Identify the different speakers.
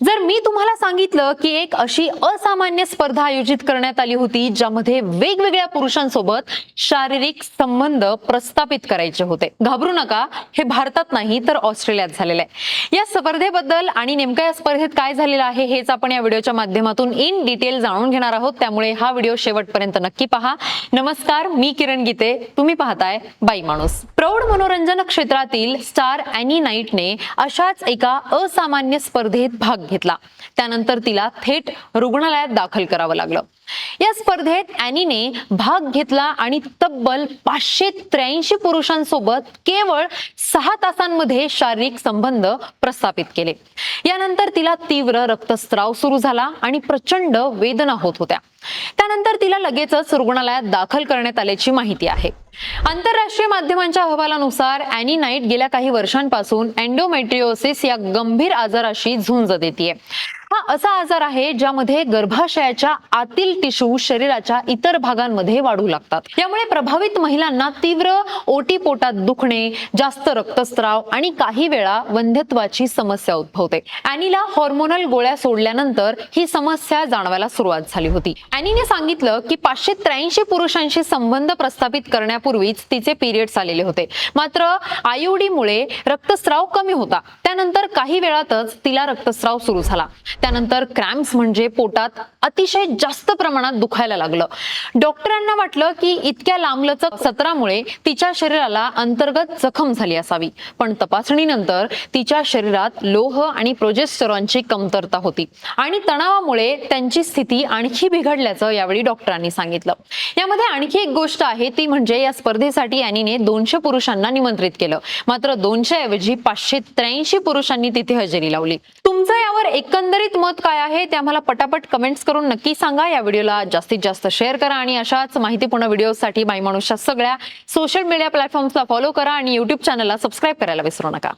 Speaker 1: जर मी तुम्हाला सांगितलं की एक अशी असामान्य स्पर्धा आयोजित करण्यात आली होती ज्यामध्ये वेगवेगळ्या पुरुषांसोबत शारीरिक संबंध प्रस्थापित करायचे होते. घाबरू नका हे भारतात नाही तर ऑस्ट्रेलियात झालेलं आहे. या स्पर्धेबद्दल आणि नेमक्या या स्पर्धेत काय झालेलं आहे हेच आपण या व्हिडिओच्या माध्यमातून इन डिटेल जाणून घेणार आहोत. त्यामुळे हा व्हिडिओ शेवटपर्यंत नक्की पहा. नमस्कार मी किरण गीते. तुम्ही पाहताय बाई माणूस. प्रौढ मनोरंजन क्षेत्रातील स्टार अॅनी नाईटने अशाच एका असामान्य स्पर्धेत भाग घेतला. त्यानंतर तिला थेट रुग्णालयात दाखल करावं लागलं. या स्पर्धेत अॅनीने भाग घेतला आणि तब्बल पाचशे त्र्याऐंशी पुरुषांसोबत केवळ सहा तासांमध्ये शारीरिक संबंध प्रस्थापित केले. यानंतर तिला तीव्र रक्तस्राव सुरू झाला आणि प्रचंड वेदना होत होत्या. त्यानंतर लगेचच रुग्णालयात दाखल करण्यात आल्याची माहिती आहे. आंतरराष्ट्रीय माध्यमांच्या अहवालानुसार अॅनी नाईट गेल्या काही वर्षांपासून अँडोमेट्रिओसिस या गंभीर आजाराशी झुंज देते हा असा आजार आहे ज्यामध्ये गर्भाशयाच्या आतील टिशू शरीराच्या इतर भागांमध्ये वाढू लागतात. यामुळे प्रभावित महिलांना तीव्र ओटी पोटात दुखणे जास्त रक्तस्राव आणि काही वेळा वंध्यत्वाची समस्या उद्भवते. अॅनीला हॉर्मोनल गोळ्या सोडल्यानंतर ही समस्या जाणवायला सुरुवात झाली होती. अॅनीने सांगितलं की पाचशे त्र्याऐंशी पुरुषांशी संबंध प्रस्थापित करण्यापूर्वीच तिचे पिरियड्स आलेले होते. मात्र आयुडीमुळे रक्तस्राव कमी होता. त्यानंतर काही वेळातच तिला रक्तस्राव सुरू झाला. त्यानंतर क्रॅम्प्स म्हणजे पोटात अतिशय जास्त प्रमाणात दुखायला लागलं. डॉक्टरांना वाटलं की इतक्या लांबलचक सत्रामुळे तिच्या शरीराला अंतर्गत जखम झाली असावी. पण तपासणीनंतर तिच्या शरीरात लोह आणि प्रोजेस्टरॉनची कमतरता होती आणि तणावामुळे त्यांची स्थिती आणखी बिघडल्याचं यावेळी डॉक्टरांनी सांगितलं. यामध्ये आणखी एक गोष्ट आहे ती म्हणजे या स्पर्धेसाठी अॅनीने दोनशे पुरुषांना निमंत्रित केलं. मात्र दोनशे ऐवजी पाचशे त्र्याऐंशी पुरुषांनी तिथे हजेरी लावली. तुमचं यावर एकंदरीत मत काय आहे ते आम्हाला पटापट कमेंट्स करून नक्की सांगा. या व्हिडिओला जास्तीत जास्त शेअर करा आणि अशाच माहितीपूर्ण व्हिडिओसाठी माई माणूसच्या सगळ्या सोशल मीडिया प्लॅटफॉर्म्सला फॉलो करा आणि युट्यूब चॅनलला सबस्क्राईब करायला विसरू नका.